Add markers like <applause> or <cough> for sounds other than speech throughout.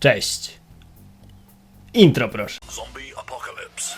Cześć. Intro proszę. Zombie apocalypse.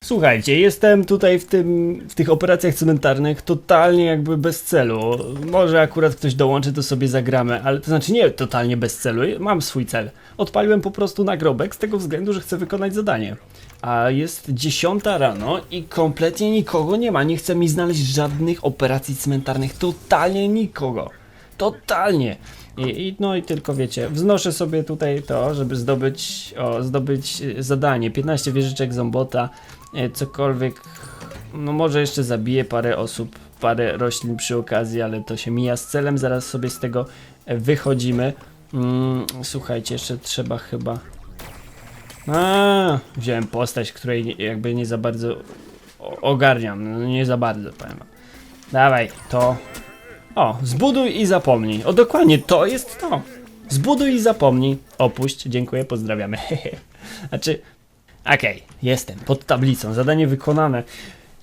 Słuchajcie, jestem tutaj w, tym, w tych operacjach cmentarnych totalnie jakby bez celu. Może akurat ktoś dołączy, to sobie zagramy, ale to znaczy nie totalnie bez celu, mam swój cel. Odpaliłem po prostu nagrobek z tego względu, że chcę wykonać zadanie. A jest 10 rano i kompletnie nikogo nie ma, nie chce mi znaleźć żadnych operacji cmentarnych, totalnie nikogo. Totalnie. I, I no i tylko wiecie, wznoszę sobie tutaj to, żeby zdobyć, o, zdobyć e, zadanie. 15 wieżyczek zombota, e, cokolwiek. No może jeszcze zabiję parę osób, parę roślin przy okazji, ale to się mija z celem. Zaraz sobie z tego e, wychodzimy. Mm, słuchajcie, jeszcze trzeba chyba. A, wziąłem postać, której nie- jakby nie za bardzo ogarniam. No, nie za bardzo, powiem. Dawaj, to o, zbuduj i zapomnij. O, dokładnie, to jest to. Zbuduj i zapomnij. Opuść, dziękuję, pozdrawiamy. <laughs> znaczy, okej, jestem, pod tablicą, zadanie wykonane.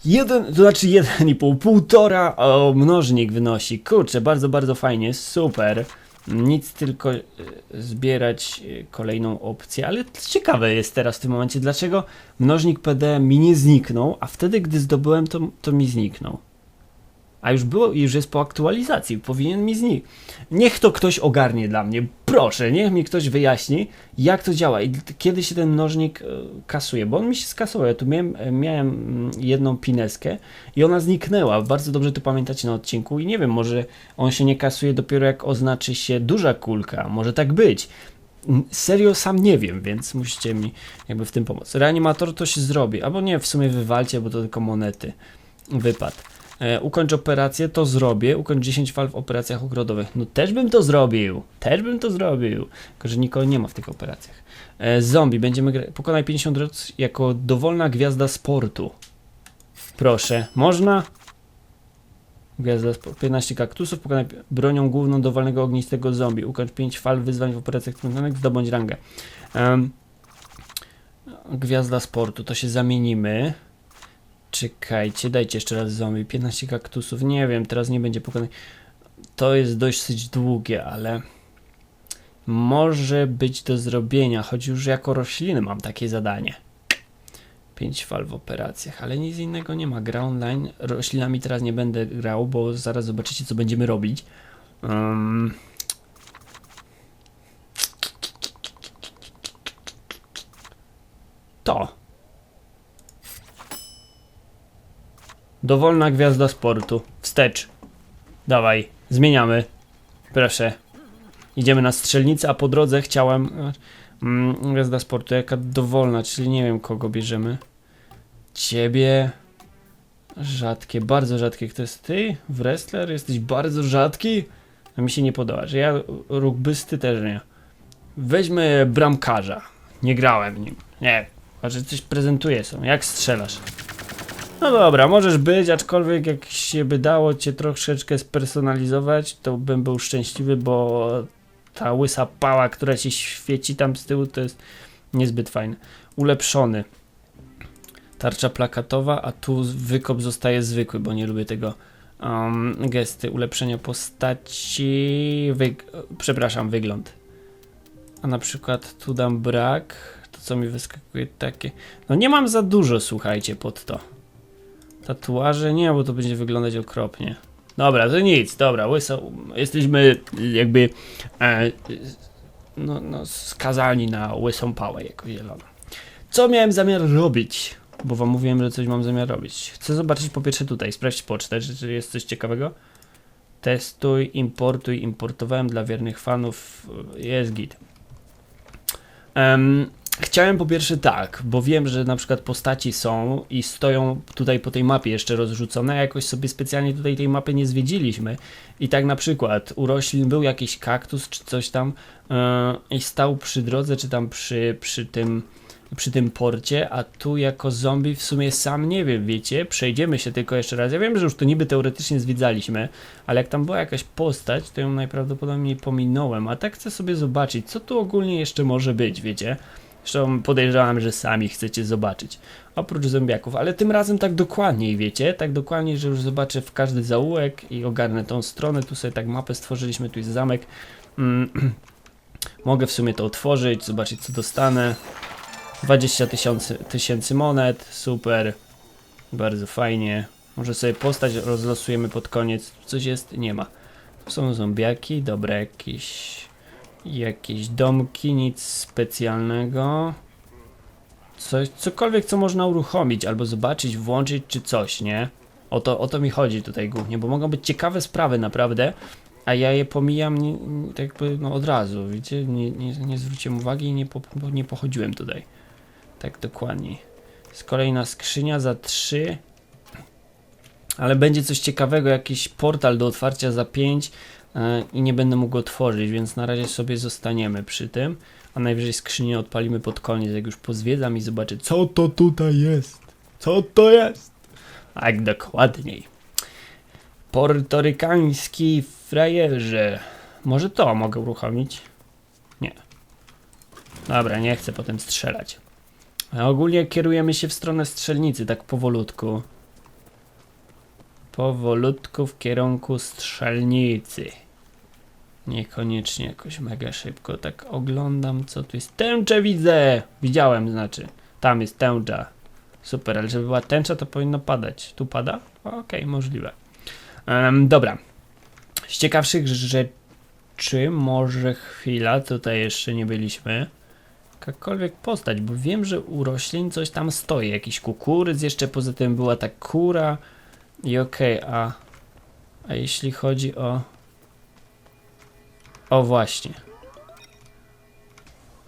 Jeden, to znaczy jeden i pół, półtora o, mnożnik wynosi. Kurczę, bardzo, bardzo fajnie, super. Nic tylko e, zbierać e, kolejną opcję, ale ciekawe jest teraz w tym momencie, dlaczego mnożnik PD mi nie zniknął, a wtedy, gdy zdobyłem, to, to mi zniknął. A już było, już jest po aktualizacji, powinien mi zniknąć. Niech to ktoś ogarnie dla mnie, proszę, niech mi ktoś wyjaśni, jak to działa i kiedy się ten mnożnik e, kasuje, bo on mi się skasował. Ja tu miałem, e, miałem mm, jedną pineskę i ona zniknęła. Bardzo dobrze to pamiętacie na odcinku i nie wiem, może on się nie kasuje dopiero jak oznaczy się duża kulka, może tak być. Serio sam nie wiem, więc musicie mi jakby w tym pomóc. Reanimator to się zrobi, albo nie, w sumie wywalcie, bo to tylko monety. Wypad. E, ukończ operację, to zrobię. Ukończ 10 fal w operacjach ogrodowych. No też bym to zrobił. Też bym to zrobił. Tylko, że nikogo nie ma w tych operacjach. E, zombie, będziemy. Pokonaj 50 drodz jako dowolna gwiazda sportu. Proszę, można? Gwiazda sportu. 15 kaktusów, pokonaj bronią główną dowolnego ognistego zombie. Ukończ 5 fal wyzwań w operacjach cmentarnych, zdobądź rangę. Gwiazda sportu, to się zamienimy. Czekajcie, dajcie jeszcze raz zombie. 15 kaktusów, nie wiem, teraz nie będzie pokonany. To jest dosyć długie, ale może być do zrobienia, choć już jako rośliny mam takie zadanie. 5 fal w operacjach, ale nic innego nie ma. Gra online. Roślinami teraz nie będę grał, bo zaraz zobaczycie, co będziemy robić. Um, to. Dowolna gwiazda sportu. Wstecz. Dawaj, zmieniamy. Proszę. Idziemy na strzelnicę, a po drodze chciałem. Mm, gwiazda sportu, jaka dowolna, czyli nie wiem kogo bierzemy. Ciebie. Rzadkie, bardzo rzadkie. Kto jest ty? Wrestler? Jesteś bardzo rzadki? A mi się nie podoba, że ja rugbysty też nie. Weźmy bramkarza. Nie grałem nim. Nie. A że coś prezentuje są. Jak strzelasz? No dobra, możesz być, aczkolwiek jak się by dało cię troszeczkę spersonalizować, to bym był szczęśliwy, bo ta łysa pała, która ci świeci tam z tyłu, to jest niezbyt fajne. Ulepszony. Tarcza plakatowa, a tu wykop zostaje zwykły, bo nie lubię tego um, gesty. Ulepszenia postaci. Wyg przepraszam, wygląd. A na przykład tu dam brak. To co mi wyskakuje takie. No nie mam za dużo, słuchajcie, pod to. Tatuaże nie, bo to będzie wyglądać okropnie. Dobra, to nic, dobra, łyso, jesteśmy jakby e, no, no, skazani na łysą pałę jako zieloną. Co miałem zamiar robić? Bo wam mówiłem, że coś mam zamiar robić. Chcę zobaczyć po pierwsze tutaj, sprawdź pocztę, czy, czy jest coś ciekawego. Testuj, importuj, importowałem dla wiernych fanów, jest git. Em, Chciałem po pierwsze tak, bo wiem, że na przykład postaci są i stoją tutaj po tej mapie jeszcze rozrzucone, a jakoś sobie specjalnie tutaj tej mapy nie zwiedziliśmy. I tak na przykład u roślin był jakiś kaktus czy coś tam yy, i stał przy drodze, czy tam przy, przy tym przy tym porcie, a tu jako zombie w sumie sam nie wiem, wiecie, przejdziemy się tylko jeszcze raz. Ja wiem, że już to niby teoretycznie zwiedzaliśmy, ale jak tam była jakaś postać, to ją najprawdopodobniej pominąłem, a tak chcę sobie zobaczyć, co tu ogólnie jeszcze może być, wiecie. Zresztą podejrzewam, że sami chcecie zobaczyć. Oprócz zombiaków, ale tym razem tak dokładniej, wiecie? Tak dokładniej, że już zobaczę w każdy zaułek i ogarnę tą stronę. Tu sobie tak mapę stworzyliśmy, tu jest zamek. Mm. <clears throat> Mogę w sumie to otworzyć, zobaczyć co dostanę. 20 tysięcy monet, super. Bardzo fajnie. Może sobie postać rozlosujemy pod koniec. Coś jest? Nie ma. Tu są zombiaki, dobra, jakieś jakieś domki, nic specjalnego. Coś, cokolwiek, co można uruchomić, albo zobaczyć, włączyć, czy coś, nie? O to, o to mi chodzi tutaj głównie, bo mogą być ciekawe sprawy naprawdę, a ja je pomijam nie, nie, tak jakby no od razu, wiecie? Nie, nie, nie zwróciłem uwagi i nie, po, nie pochodziłem tutaj. Tak dokładnie. Z kolejna skrzynia za 3. Ale będzie coś ciekawego, jakiś portal do otwarcia za 5 i nie będę mógł otworzyć, więc na razie sobie zostaniemy przy tym. A najwyżej skrzynię odpalimy pod koniec, jak już pozwiedzam i zobaczę, co to tutaj jest. Co to jest? Tak dokładniej. Portorykański frajerze. Może to mogę uruchomić? Nie. Dobra, nie chcę potem strzelać. A ogólnie kierujemy się w stronę strzelnicy, tak powolutku. Powolutku w kierunku strzelnicy. Niekoniecznie jakoś mega szybko, tak oglądam co tu jest. Tęczę widzę! Widziałem, znaczy. Tam jest tęcza. Super, ale żeby była tęcza, to powinno padać. Tu pada? Okej, okay, możliwe. Um, dobra. Z ciekawszych rzeczy, może chwila, tutaj jeszcze nie byliśmy. Jakakolwiek postać, bo wiem, że u roślin coś tam stoi. Jakiś kukurydz, jeszcze poza tym była ta kura. I okej, okay, a, a jeśli chodzi o... O właśnie.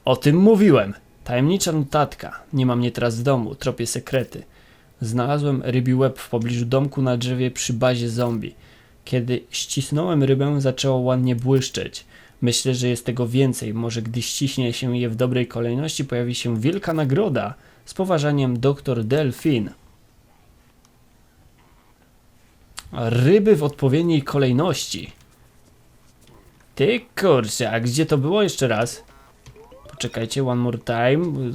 O tym mówiłem. Tajemnicza notatka. Nie mam mnie teraz w domu. Tropię sekrety. Znalazłem rybi łeb w pobliżu domku na drzewie przy bazie zombie. Kiedy ścisnąłem rybę, zaczęło ładnie błyszczeć. Myślę, że jest tego więcej. Może gdy ściśnie się je w dobrej kolejności, pojawi się wielka nagroda. Z poważaniem dr Delfin. Ryby w odpowiedniej kolejności. Ty kurczę, a gdzie to było jeszcze raz? Poczekajcie, one more time.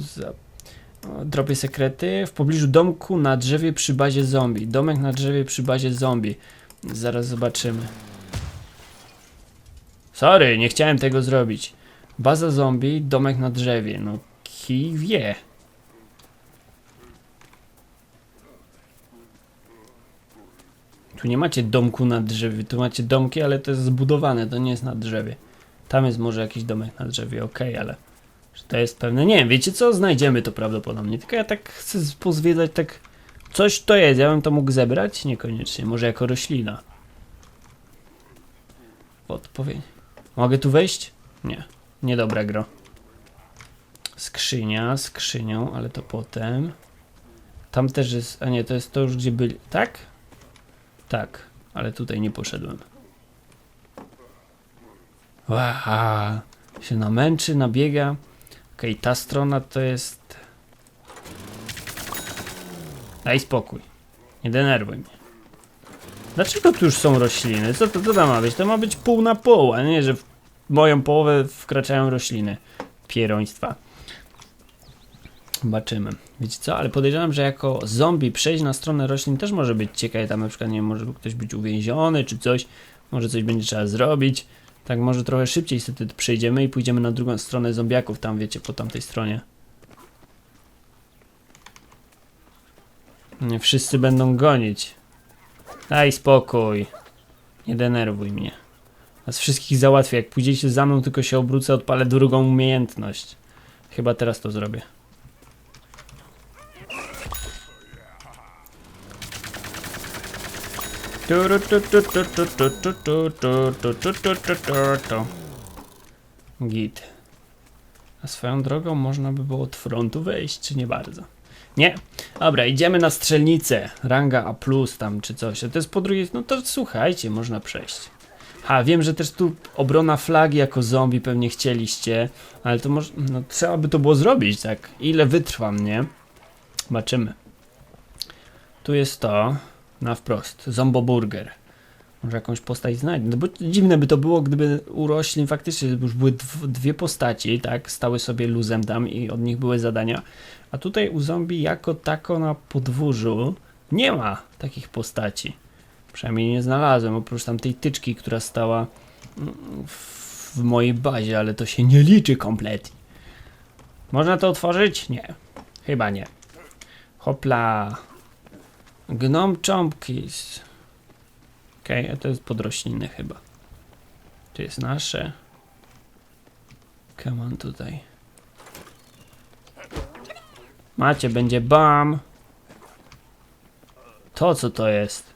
Dropię sekrety. W pobliżu domku na drzewie przy bazie zombie. Domek na drzewie przy bazie zombie. Zaraz zobaczymy. Sorry, nie chciałem tego zrobić. Baza zombie, domek na drzewie. No, kij wie. Tu nie macie domku na drzewie, tu macie domki, ale to jest zbudowane, to nie jest na drzewie. Tam jest może jakiś domek na drzewie, ok, ale czy to jest pewne? Nie wiem, wiecie co? Znajdziemy to prawdopodobnie, tylko ja tak chcę pozwiedzać tak... Coś to jest, ja bym to mógł zebrać? Niekoniecznie, może jako roślina. Odpowiedź. Mogę tu wejść? Nie. Niedobra gro. Skrzynia, skrzynią, ale to potem. Tam też jest, a nie, to jest to już gdzie byli, tak? Tak, ale tutaj nie poszedłem. Ła, się namęczy, nabiega. Okej, okay, ta strona to jest... Daj spokój. Nie denerwuj mnie. Dlaczego tu już są rośliny? Co to, to tam ma być? To ma być pół na pół, a nie, że w moją połowę wkraczają rośliny. Pieroństwa. Zobaczymy. Wiecie co? Ale podejrzewam, że jako zombie przejść na stronę roślin też może być ciekawe. Tam na przykład, nie wiem, może ktoś być uwięziony czy coś. Może coś będzie trzeba zrobić. Tak może trochę szybciej sobie przejdziemy i pójdziemy na drugą stronę zombiaków. Tam wiecie, po tamtej stronie. Nie wszyscy będą gonić. Daj spokój. Nie denerwuj mnie. Was wszystkich załatwię. Jak pójdziecie za mną, tylko się obrócę, odpalę drugą umiejętność. Chyba teraz to zrobię. Git. A swoją drogą można by było od frontu wejść, czy nie bardzo? Nie. Dobra, idziemy na strzelnicę. Ranga A tam czy coś. A to jest po drugiej. No to słuchajcie, można przejść. Ha, wiem, że też tu obrona flagi jako zombie pewnie chcieliście, ale to może. No trzeba by to było zrobić, tak? Ile wytrwam, nie? Zobaczymy. Tu jest to. Na wprost. Zomboburger. Może jakąś postać znajdę. No bo dziwne by to było, gdyby u roślin faktycznie już były dw- dwie postaci, tak? Stały sobie luzem tam i od nich były zadania. A tutaj u zombie jako tako na podwórzu nie ma takich postaci. Przynajmniej nie znalazłem, oprócz tamtej tyczki, która stała w mojej bazie, ale to się nie liczy kompletnie. Można to otworzyć? Nie. Chyba nie. Hopla. Gnome Chompkis. Okej, a to jest podrośliny chyba. To jest nasze. Come on tutaj. Macie, będzie bam. To co to jest?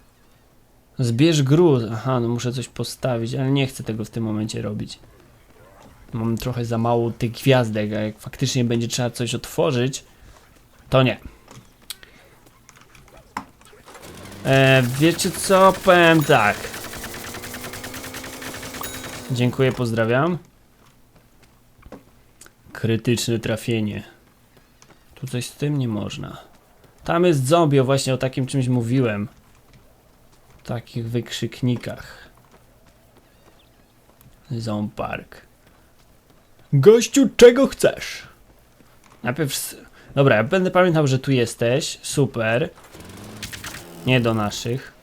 Zbierz gruz. Aha, no muszę coś postawić, ale nie chcę tego w tym momencie robić. Mam trochę za mało tych gwiazdek, a jak faktycznie będzie trzeba coś otworzyć, to nie. E, wiecie co? Powiem tak. Dziękuję, pozdrawiam. Krytyczne trafienie. Tu coś z tym nie można. Tam jest zombie, o właśnie o takim czymś mówiłem. Takich wykrzyknikach. Zombie Park. Gościu, czego chcesz? Najpierw. Dobra, ja będę pamiętał, że tu jesteś. Super. Nie do naszych.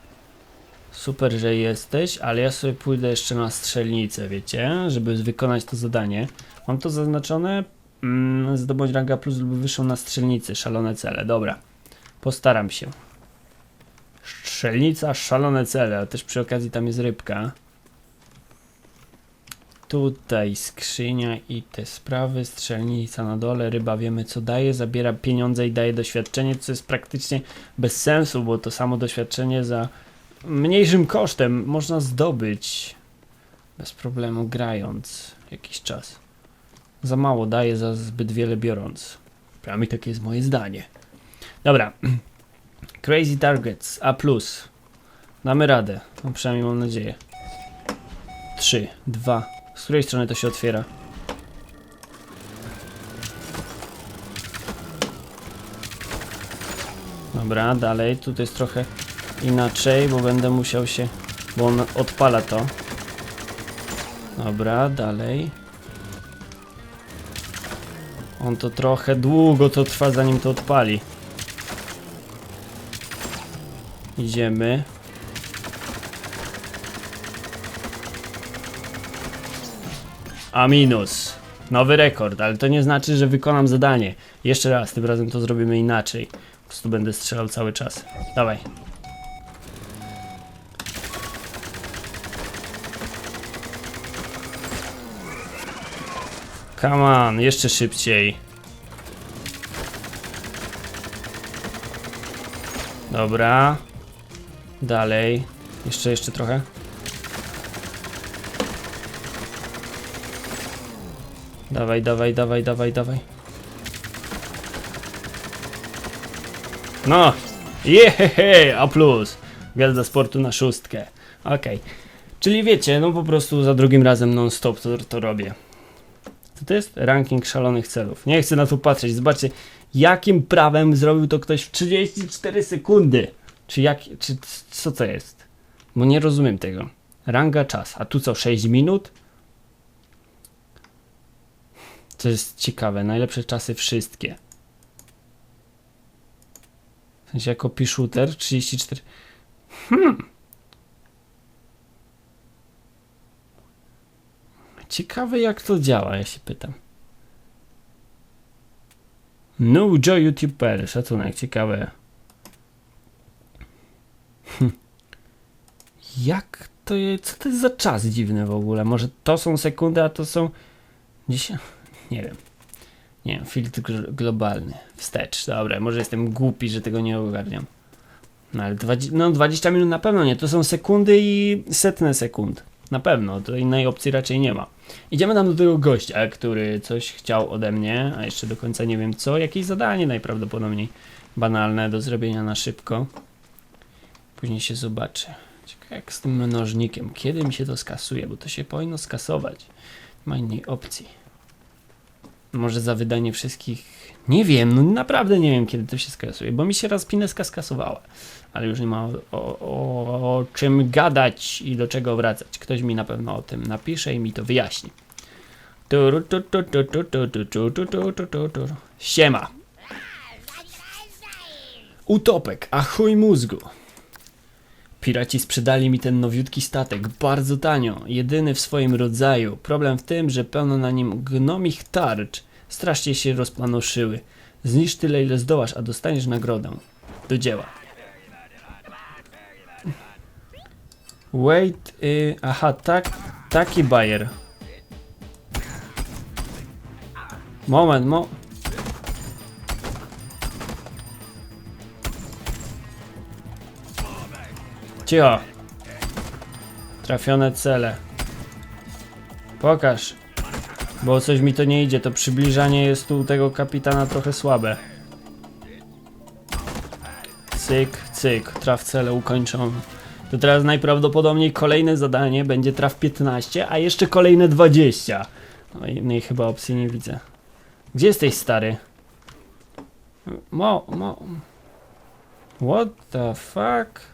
Super, że jesteś, ale ja sobie pójdę jeszcze na strzelnicę, wiecie, żeby wykonać to zadanie. Mam to zaznaczone. Mm, zdobądź ranga plus lub wyższą na strzelnicy. Szalone cele. Dobra. Postaram się. Strzelnica, szalone cele, a też przy okazji tam jest rybka. Tutaj skrzynia i te sprawy, strzelnica na dole, ryba wiemy co daje, zabiera pieniądze i daje doświadczenie, co jest praktycznie bez sensu, bo to samo doświadczenie za mniejszym kosztem można zdobyć bez problemu grając jakiś czas. Za mało daje, za zbyt wiele biorąc. Przynajmniej takie jest moje zdanie. Dobra. <clears throat> Crazy Targets A+. Damy radę. No przynajmniej mam nadzieję. 3, 2. Z której strony to się otwiera? Dobra, dalej. Tutaj jest trochę inaczej, bo będę musiał się... Bo on odpala to. Dobra, dalej. On to trochę długo to trwa, zanim to odpali. Idziemy. A minus. Nowy rekord, ale to nie znaczy, że wykonam zadanie. Jeszcze raz, tym razem to zrobimy inaczej. Po prostu będę strzelał cały czas. Dawaj. Come on, jeszcze szybciej. Dobra. Dalej. Jeszcze, jeszcze trochę. Dawaj, dawaj, dawaj, dawaj, dawaj. No! Jehehe! A plus! Gwiazda sportu na szóstkę. Okej. Czyli wiecie, no po prostu za drugim razem non-stop to, to robię. Co to jest? Ranking szalonych celów. Nie chcę na to patrzeć. Zobaczcie, jakim prawem zrobił to ktoś w 34 sekundy. Czy jak, czy co to jest? Bo nie rozumiem tego. Ranga czas. A tu co, 6 minut? To jest ciekawe. Najlepsze czasy wszystkie. W sensie jako P-shooter 34. Hmm. Ciekawe jak to działa, ja się pytam. No Joe YouTuber, szacunek, ciekawe. Hm. Jak to jest, co to jest za czas dziwny w ogóle? Może to są sekundy, a to są... Dzisiaj? Nie wiem. Nie wiem, filtr gl- globalny. Wstecz, dobra, może jestem głupi, że tego nie ogarniam. No ale 20, no 20 minut na pewno nie, to są sekundy i setne sekund. Na pewno, to innej opcji raczej nie ma. Idziemy tam do tego gościa, który coś chciał ode mnie, a jeszcze do końca nie wiem co. Jakieś zadanie najprawdopodobniej banalne do zrobienia na szybko. Później się zobaczy. Ciekawe jak z tym mnożnikiem. Kiedy mi się to skasuje, bo to się powinno skasować. Nie ma innej opcji. Może za wydanie wszystkich. Nie wiem, no naprawdę nie wiem, kiedy to się skasuje, bo mi się raz pineska skasowała. Ale już nie ma o, o, o czym gadać i do czego wracać. Ktoś mi na pewno o tym napisze i mi to wyjaśni. Siema. Utopek, a chuj mózgu. Piraci sprzedali mi ten nowiutki statek bardzo tanio, jedyny w swoim rodzaju. Problem w tym, że pełno na nim gnomich tarcz. Strasznie się rozplanoszyły. Zniszcz tyle, ile zdołasz, a dostaniesz nagrodę. Do dzieła. Wait, y, aha, tak, taki bajer. Moment, mo... Cicho. Trafione cele. Pokaż. Bo coś mi to nie idzie, to przybliżanie jest tu tego kapitana trochę słabe. Cyk, cyk, traf cele ukończone. To teraz najprawdopodobniej kolejne zadanie będzie traf 15, a jeszcze kolejne 20. No i innej chyba opcji nie widzę. Gdzie jesteś stary? Mo, mo... What the fuck?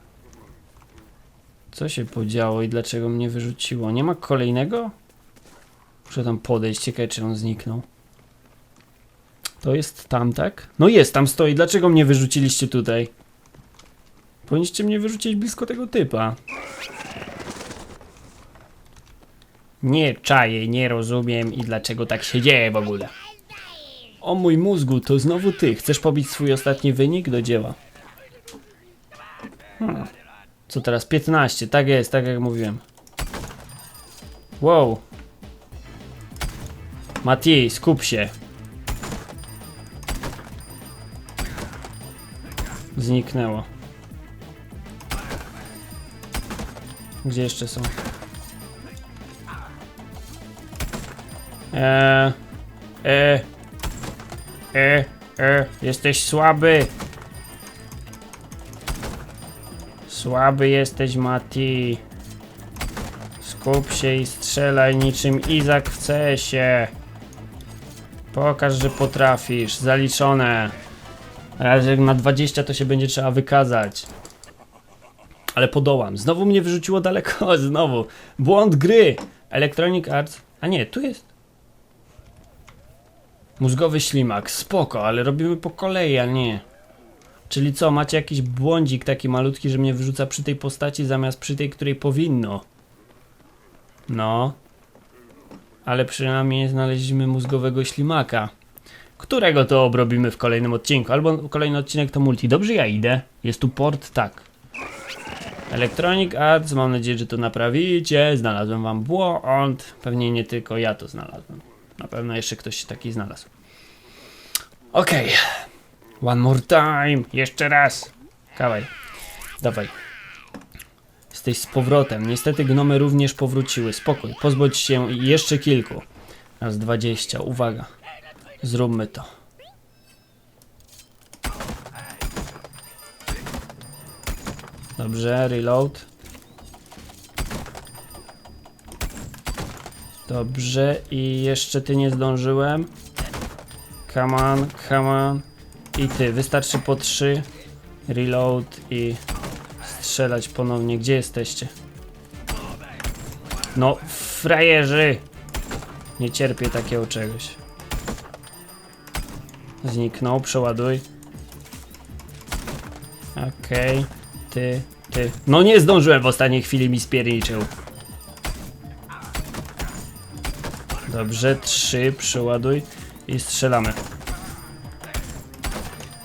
Co się podziało i dlaczego mnie wyrzuciło? Nie ma kolejnego? Muszę tam podejść, ciekawe czy on zniknął. To jest tam, tak? No jest, tam stoi. Dlaczego mnie wyrzuciliście tutaj? Powinniście mnie wyrzucić blisko tego typa. Nie czaję, nie rozumiem i dlaczego tak się dzieje w ogóle. O mój mózgu, to znowu ty. Chcesz pobić swój ostatni wynik? Do dzieła. Co teraz? 15, tak jest, tak jak mówiłem. Wow. Mati, skup się. Zniknęło. Gdzie jeszcze są? Eee, e, e, e, jesteś słaby. Słaby jesteś, Mati. Skup się i strzelaj niczym Izak w cesie. Pokaż, że potrafisz. Zaliczone. Raz jak na 20 to się będzie trzeba wykazać. Ale podołam. Znowu mnie wyrzuciło daleko. <laughs> Znowu. Błąd gry. Electronic Arts. A nie, tu jest. Mózgowy ślimak. Spoko, ale robimy po kolei, a nie. Czyli co, macie jakiś błądzik taki malutki, że mnie wyrzuca przy tej postaci zamiast przy tej, której powinno. No. Ale przynajmniej znaleźliśmy mózgowego ślimaka. Którego to obrobimy w kolejnym odcinku. Albo kolejny odcinek to multi. Dobrze, ja idę. Jest tu port, tak. Electronic Arts, mam nadzieję, że to naprawicie. Znalazłem wam błąd. Pewnie nie tylko ja to znalazłem. Na pewno jeszcze ktoś taki znalazł. Okej. One more time. Jeszcze raz. Kawaj. Dawaj. Jesteś z powrotem. Niestety gnomy również powróciły. Spokój. Pozbądź się jeszcze kilku. Raz 20. Uwaga. Zróbmy to. Dobrze, reload. Dobrze, i jeszcze ty nie zdążyłem. Come on, come on. I ty, wystarczy po trzy. Reload i strzelać ponownie. Gdzie jesteście? No, frajerzy! Nie cierpię takiego czegoś. Zniknął, przeładuj. Okej, ty, ty. No nie zdążyłem w ostatniej chwili mi spierniczył. Dobrze, trzy, przeładuj i strzelamy.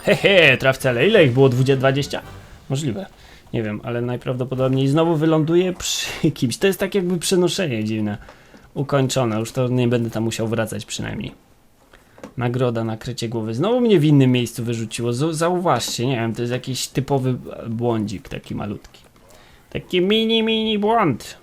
Hehe, traf cele. Ile ich było? 20? 20? Możliwe. Nie wiem, ale najprawdopodobniej znowu wyląduje przy <laughs> kimś. To jest tak jakby przenoszenie dziwne. Ukończone, już to nie będę tam musiał wracać przynajmniej. Nagroda, nakrycie głowy. Znowu mnie w innym miejscu wyrzuciło. Zauważcie, nie wiem, to jest jakiś typowy błądzik, taki malutki. Taki mini, mini błąd.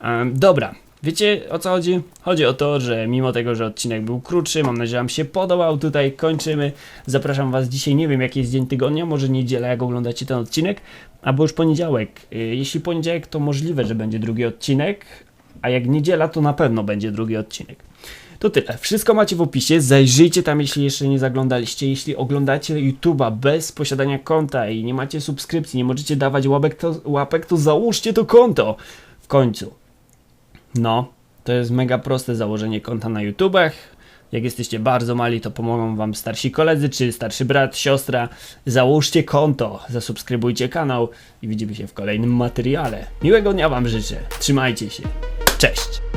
Em, dobra, wiecie o co chodzi? Chodzi o to, że mimo tego, że odcinek był krótszy, mam nadzieję, że Wam się podobał. Tutaj kończymy. Zapraszam Was dzisiaj, nie wiem jaki jest dzień tygodnia, może niedziela, jak oglądacie ten odcinek, albo już poniedziałek. Y, Jeśli poniedziałek, to możliwe, że będzie drugi odcinek, a jak niedziela, to na pewno będzie drugi odcinek. To tyle. Wszystko macie w opisie. Zajrzyjcie tam, jeśli jeszcze nie zaglądaliście. Jeśli oglądacie YouTube'a bez posiadania konta i nie macie subskrypcji, nie możecie dawać łapek, to, łapek, to załóżcie to konto. W końcu. No, to jest mega proste założenie konta na YouTubach. Jak jesteście bardzo mali, to pomogą wam starsi koledzy, czy starszy brat, siostra. Załóżcie konto, zasubskrybujcie kanał i widzimy się w kolejnym materiale. Miłego dnia wam życzę. Trzymajcie się. Cześć!